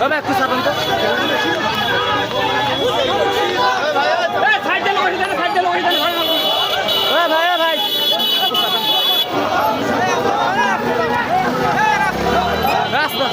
বাবা একটু সাধারণ তো ভাই ভাই ভাই রাস্তা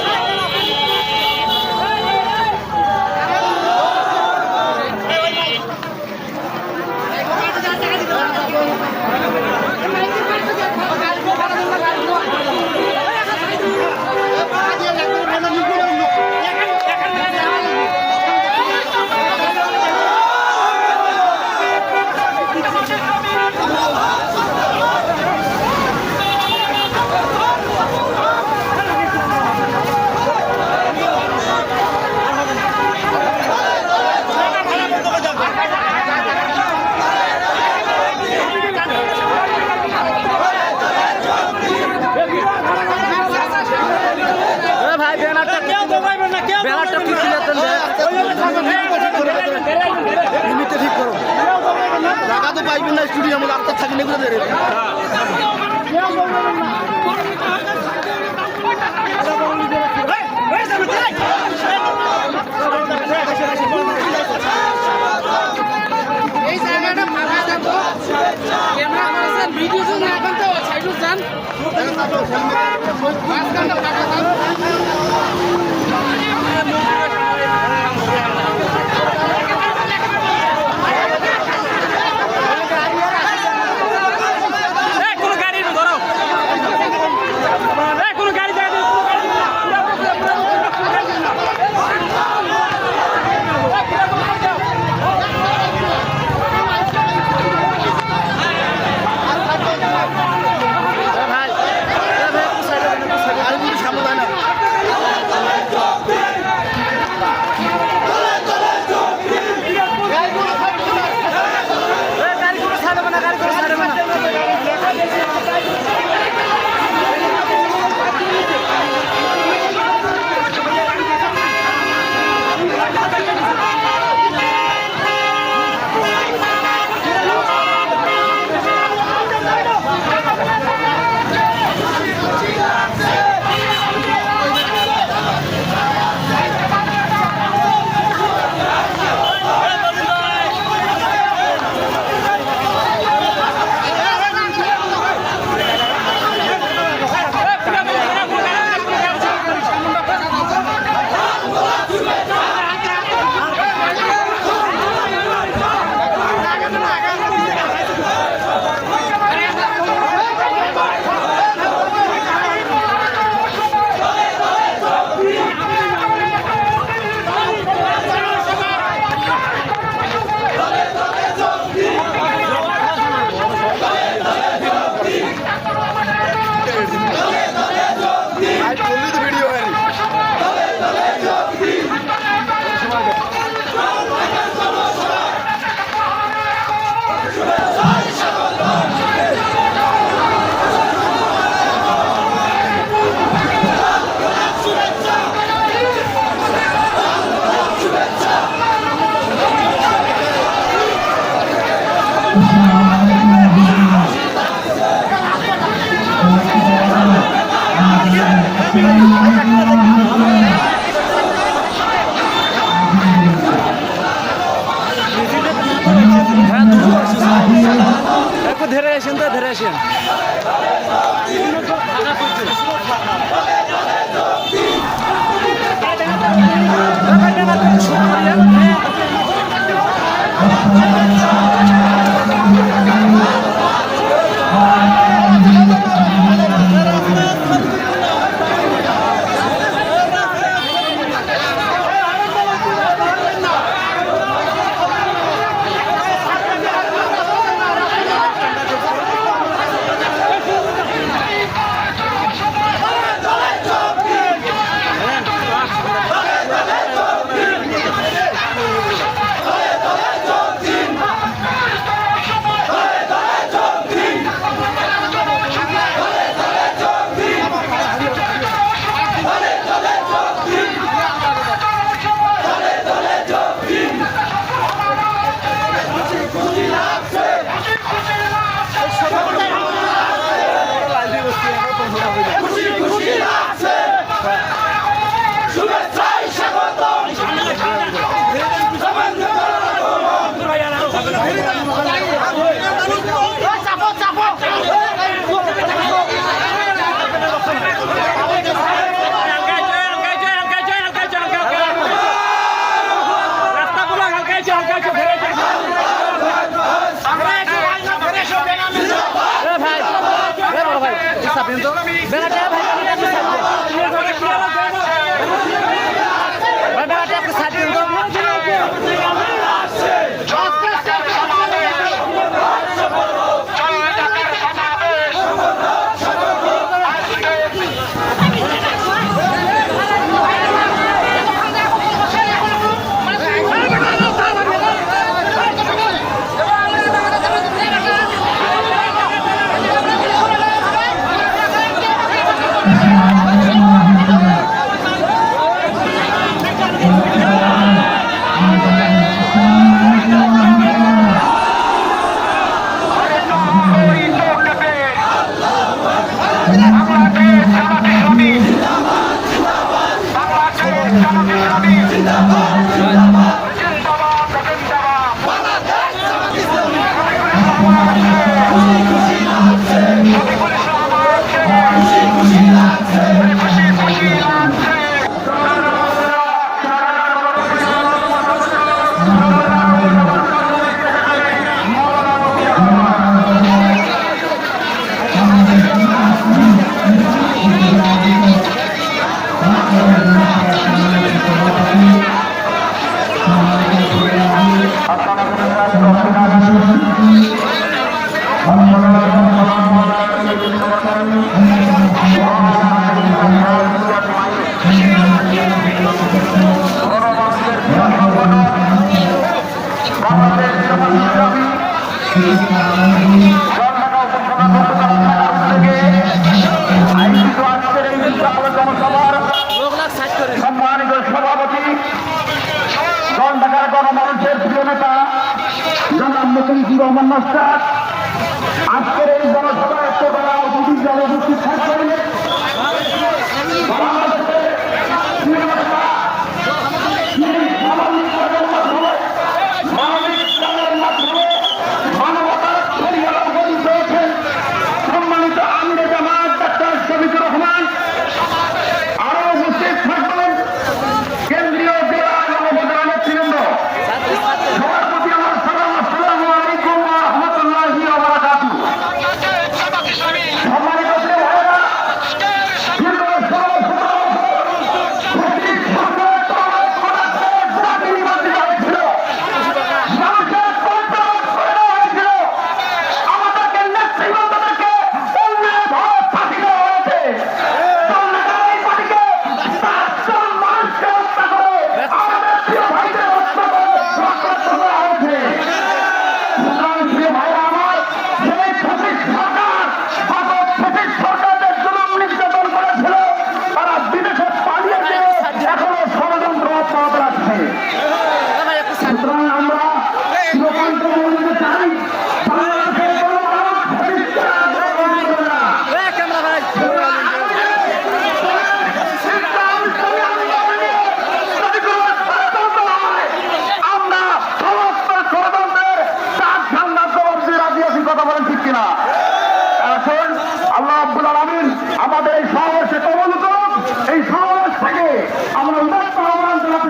এ ভাই ব্যানারটা ব্যানারটা কি ছিল লিমিটে ঠিক করো। টাকা তো পাইবেন স্টুডিও আমার রাস্তা থাকি এই জায়গাটা ক্যামেরা করেছেন ভিডিও এখন তো সাইড যান ভাই বেড়াটা একটু ছাপিয়ে মুসলিম রহমান মাস্টার আজকের এই জনসভায় তোমরা অতিথি দলে উপস্থিত থাকবেন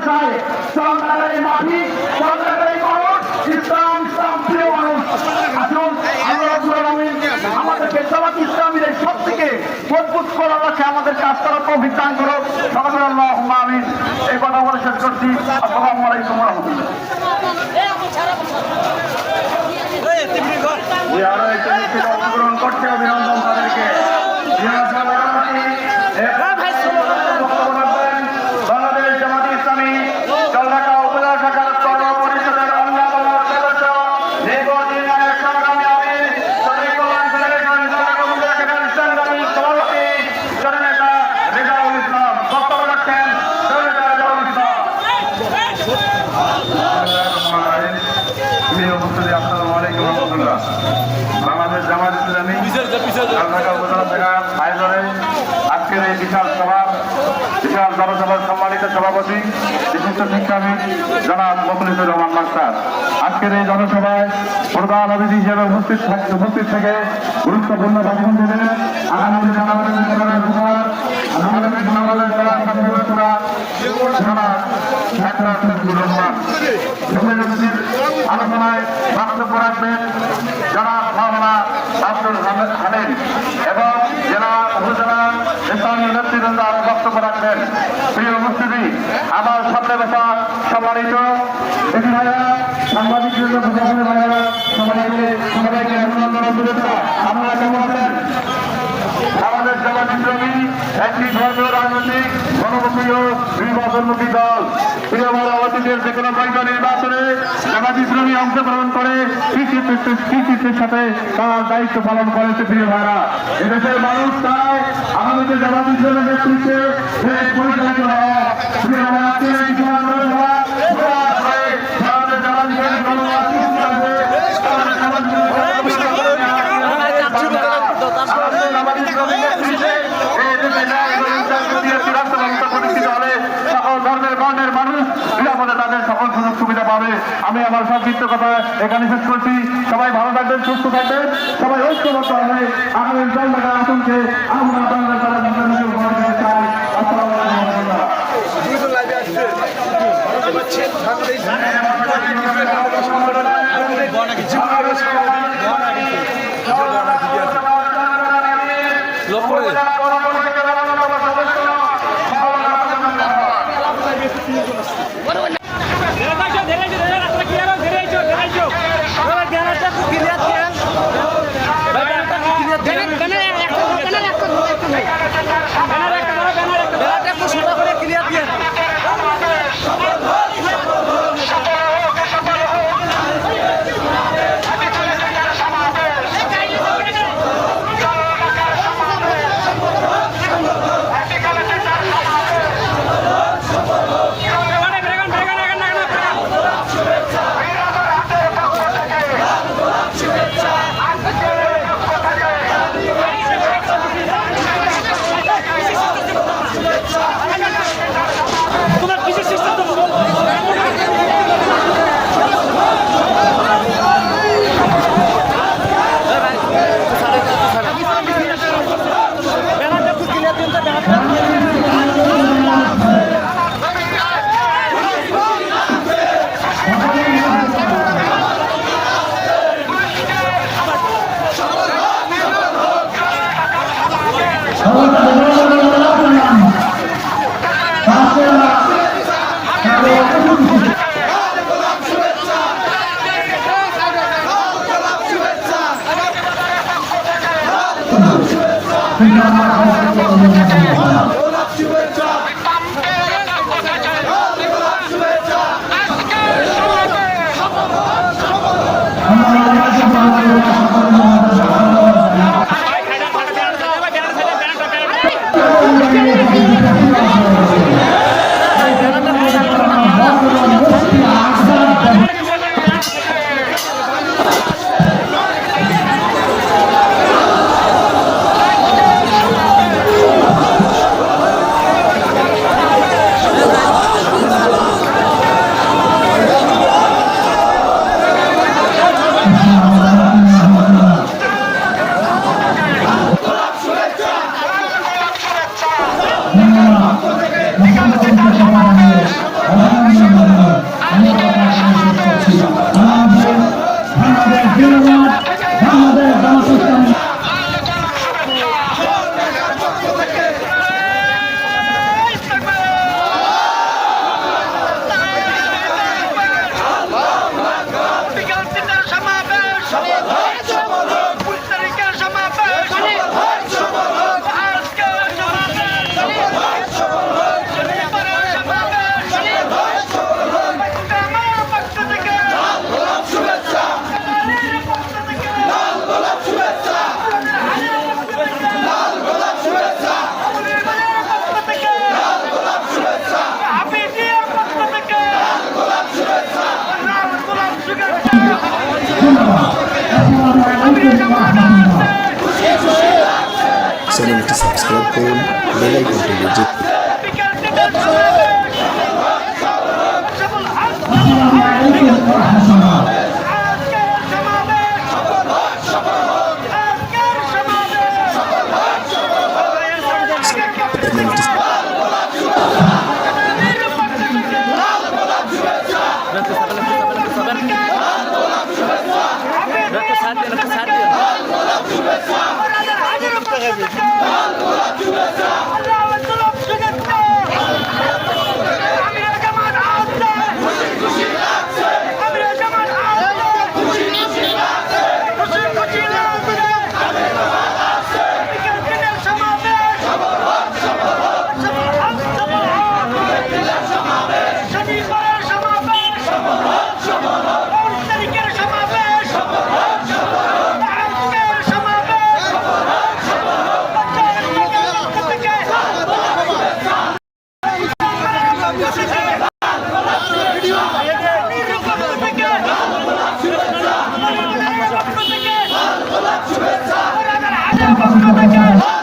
চাই। এই মাটি এই মানুষ ইসলাম ইসলাম প্রিয় মানুষ। আসুন আল্লাহ আব্বুল আলমিন আমাদেরকে জামাত ইসলামীর এই সব থেকে মজবুত করার লক্ষ্যে আমাদের কাজ করার তৌফিক দান করো আল্লাহ আমি এই কথা বলে শেষ করছি। আসসালামু আলাইকুম রহমতুল্লাহ। আরও একটি অংশগ্রহণ করছে অভিনন্দন তাদেরকে বক্তব্য রাখবেন বাংলাদেশ জামাত ইসলামী জলঢাকা উপজেলা শাখার কর্ম পরিষদের অন্যতম সদস্য নির্বাচনী আইনের সংগ্রামী আমির শ্রমিক কল্যাণ ফেডারেশন জলঢাকা উপজেলা শাখার সংগ্রামী সভাপতি জননেতা রেজাউল ইসলাম বক্তব্য রাখছেন জননেতা রেজাউল ইসলাম প্রিয় উপস্থিতি আসসালামু আলাইকুম রহমতুল্লাহ বাংলাদেশ জামাত আজকের এই বিশাল সভা বিশাল জনসভার সম্মানিত সভাপতি, বিশিষ্ট শিক্ষাবিদ জনাব মকলিসুর রহমান মাস্টার। আজকের এই জনসভায় প্রধান অতিথি হিসেবে উপস্থিত উপস্থিত থেকে গুরুত্বপূর্ণ ভাষণ দেবেন। আলোচনায় বক্তব্য রাখবেন যারা মামলা আব্দুল হামিদ এবং জেলা উপজেলা স্থানীয় নেতৃবৃন্দ আরও বক্তব্য রাখবেন প্রিয় উপস্থিতি আমার সামনে বসা সম্মানিত সাংবাদিক সবাইকে সবাইকে অভিনন্দন আমরা কেমন আছেন জামাত ইসলামী একটি ধর্মীয় রাজনৈতিক গণমুখী ও নির্বাচনমুখী দল প্রিয় ভাইরা অতীতের যে কোনো পয়সা নির্বাচনে জামাত ইসলামী অংশগ্রহণ করে কৃষিত্বের সাথে তার দায়িত্ব পালন করেছে প্রিয় ভাইরা এদেশের মানুষ চায় আমাদের জামাত ইসলামের নেতৃত্বে পরিচালিত হওয়া প্রিয় ভাইরা আজকের এই সমাবেশ হওয়া হওয়ার পরে আমাদের জামাত ইসলামের গণমাধ্যম আছে আমাদের জামাত সকল ধর্মের বর্ণের মানুষ নিরাপদে তাদের সকল সুযোগ সুবিধা পাবে আমি আমার সংক্ষিপ্ত কথা এখানে শেষ করছি। সবাই ভালো থাকবেন, সুস্থ থাকবেন। সবাই ঐক্যবদ্ধ হবে আগামী মুখোমুখি উপহার দিতে চাই। আসসালামু আলাইকুম রহমতুল্লাহ। ব্যানার করুন বেল আইকনটি Thank চ্যানেলটি পছন্দ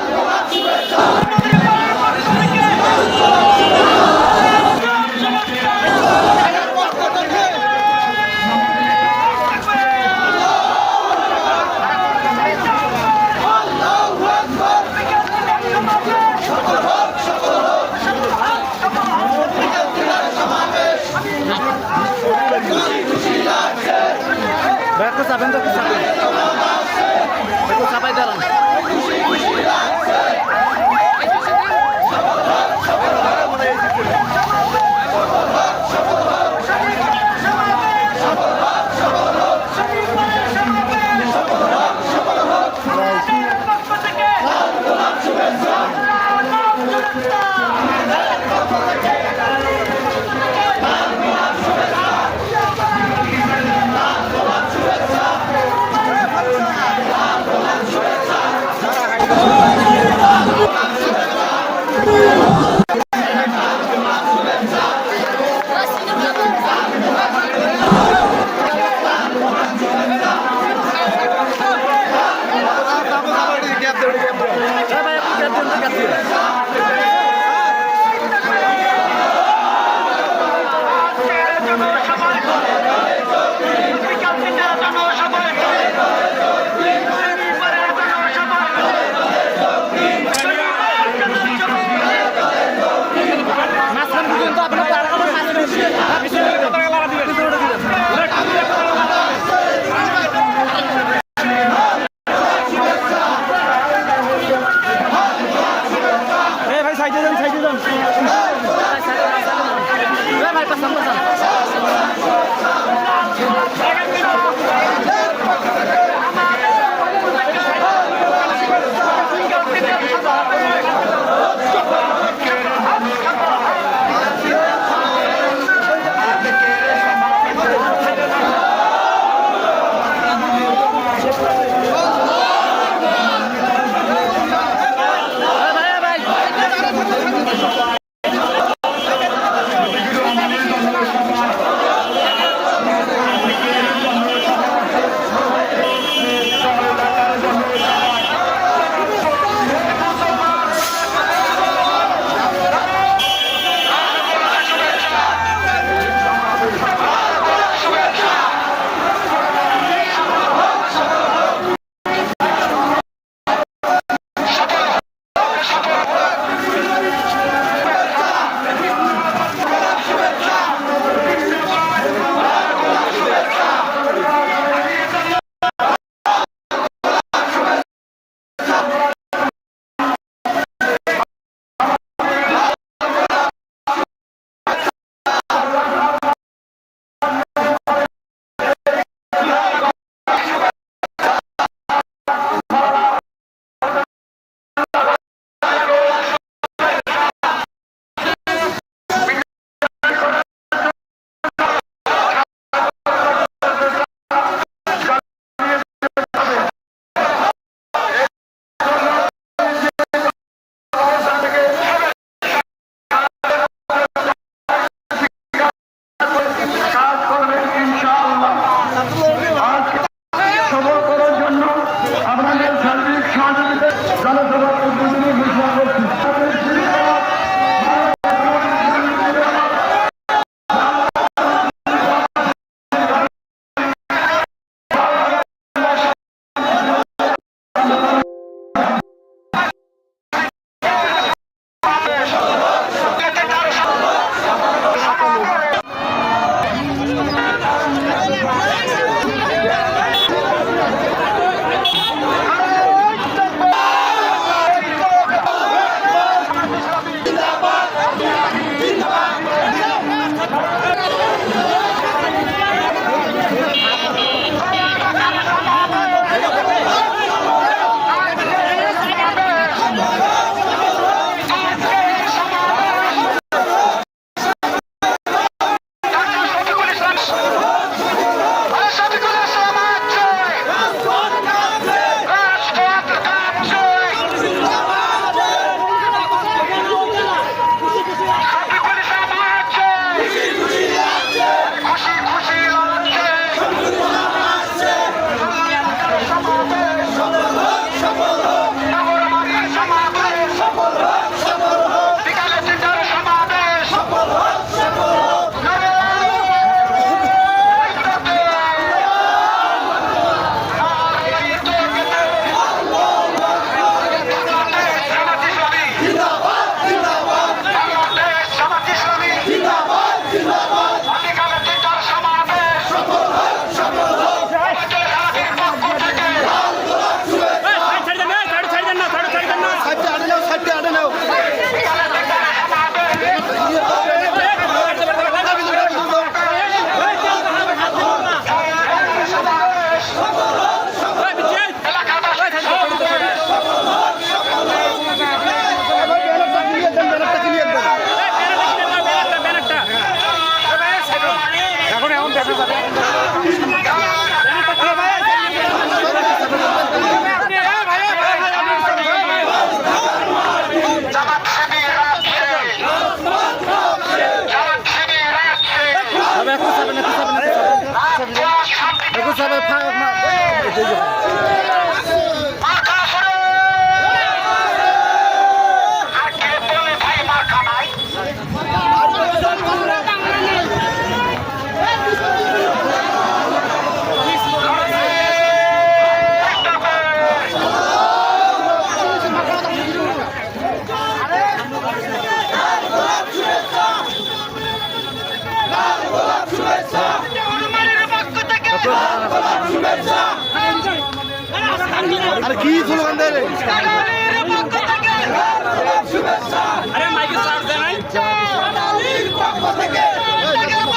এই ভাই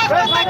সংগ্রামী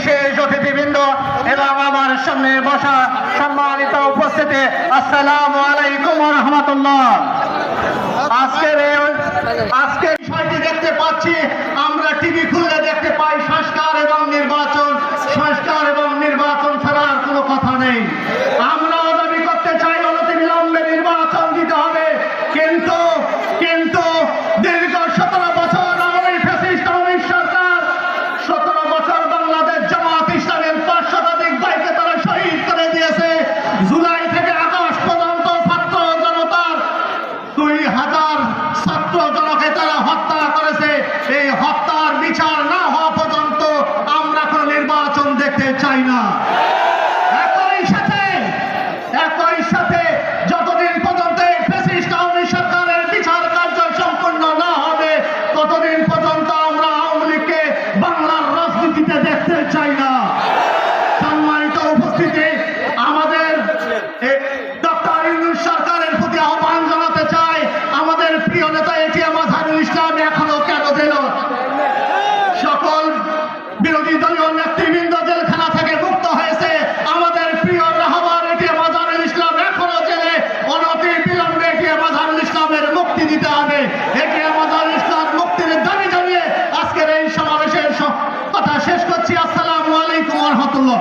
বিশেষ অতিথিবৃন্দ এবং আমার সামনে বসা সম্মানিত উপস্থিতি, আসসালাম আলাইকুম রহমতুল্লাহ। আজকের আজকের বিষয়টি দেখতে পাচ্ছি, আমরা টিভি খুললে দেখতে পাই সংস্কার এবং নির্বাচন সংস্কার এবং নির্বাচন ছাড়া আর কোনো কথা নেই আমরাও দাবি করতে চাই অনতি বিলম্বে নির্বাচন দিতে হবে কিন্তু কিন্তু দীর্ঘ সতেরো বছর আমাদের ফ্যাসিস্ট আওয়ামী সরকার সতেরো বছর বাংলাদেশ জামাত ইসলামের পাঁচ শতাধিক ভাইকে তারা শহীদ করে দিয়েছে জুলাই থেকে আগস্ট পর্যন্ত ছাত্র জনতার দুই হাজার ছাত্র জনকে তারা হত্যা করেছে এই হত্যার বিচার না হওয়া পর্যন্ত আমরা কোনো নির্বাচন দেখতে চাই না একই সাথে একই সাথে যতদিন পর্যন্ত এই ফ্যাসিস্ট আওয়ামী সরকারের বিচার কার্য সম্পূর্ণ না হবে ততদিন পর্যন্ত আমরা আওয়ামী লীগকে বাংলার রাজনীতিতে দেখতে চাই না সম্মানিত উপস্থিতি আমাদের ডক্টর ইউনুস সরকারের প্রতি আহ্বান জানাতে চাই আমাদের প্রিয় নেতা এটিএম আজহারুল ইসলাম এখনও কেন দিল সকল বিরোধী দলীয় নেতৃবৃন্দ জেলখানা থেকে মুক্ত হয়েছে আমাদের প্রিয় রাহবার এটিএম আজহারুল ইসলাম এখনও জেলে অনতি বিলম্বে এটিএম আজহারুল ইসলামের মুক্তি দিতে হবে এটিএম আজহারুল ইসলাম মুক্তির দাবি জানিয়ে আজকের এই সমাবেশের স- কথা শেষ করছি আসসালামু আলাইকুম রহমতুল্লাহ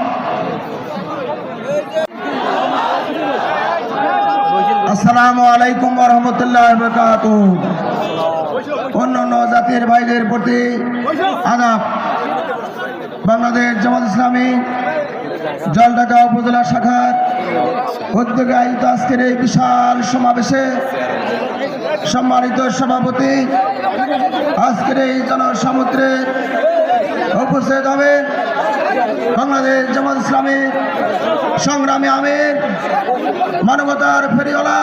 আসসালামু আলাইকুম রহমতুল্লাহ বরকাত অন্য অন্য জাতির ভাইদের প্রতি আদাব। বাংলাদেশ জামাত ইসলামী জলঢাকা উপজেলা শাখার উদ্যোগে আয়োজিত আজকের এই বিশাল সমাবেশে সম্মানিত সভাপতি আজকের এই জনসমুদ্রে উপস্থিত হবে বাংলাদেশ জামাত ইসলামী সংগ্রামী আমির, মানবতার ফেরিওয়ালা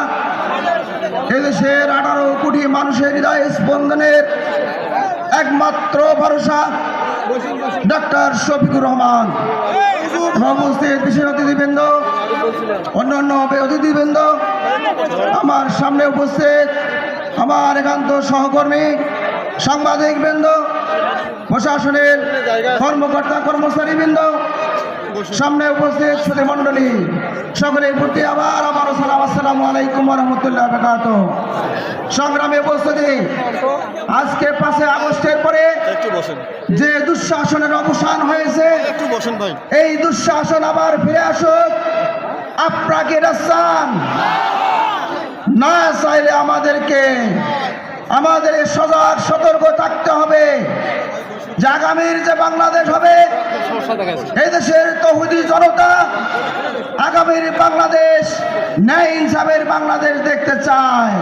এদেশের আঠারো কোটি মানুষের হৃদয় স্পন্দনের একমাত্র ভরসা ডক্টর শফিকুর রহমান। উপস্থিত বিশেষ অতিথিবৃন্দ, অন্যান্য অতিথিবৃন্দ, আমার সামনে উপস্থিত আমার একান্ত সহকর্মী, সাংবাদিকবৃন্দ, প্রশাসনের কর্মকর্তা কর্মচারীবৃন্দ সামনে উপস্থিত সুধী মণ্ডলী সকলের প্রতি আবার আমার সালাম আসসালামু আলাইকুম রহমতুল্লাহ বেকাত সংগ্রামে উপস্থিতি। আজকে পাঁচে আগস্টের পরে যে দুঃশাসনের অবসান হয়েছে এই দুঃশাসন আবার ফিরে আসুক। আপনাকে রাস্তান। না চাইলে আমাদেরকে আমাদের সজাগ সতর্ক থাকতে হবে। যে আগামীর যে বাংলাদেশ হবে, এই দেশের তহুদি জনতা আগামীর বাংলাদেশ ন্যায় ইনসাফের বাংলাদেশ দেখতে চায়।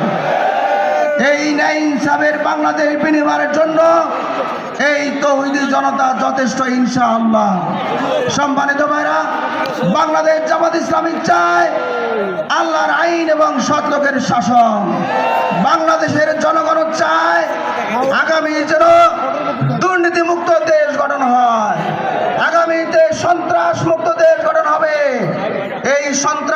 এই ন্যায় ইনসাফের বাংলাদেশ বিনিময়ের জন্য এই তৌহিদি জনতা যথেষ্ট হিংসা ইনশাআল্লাহ। সম্মানিত ভাইরা, বাংলাদেশ জামাত ইসলামিক চায় আল্লাহর আইন এবং সৎলোকের শাসন। বাংলাদেশের জনগণ চায় দুর্নীতি মুক্ত দেশ গঠন হয়। আগামীতে সন্ত্রাস মুক্ত দেশ গঠন হবে। এই সন্ত্রাস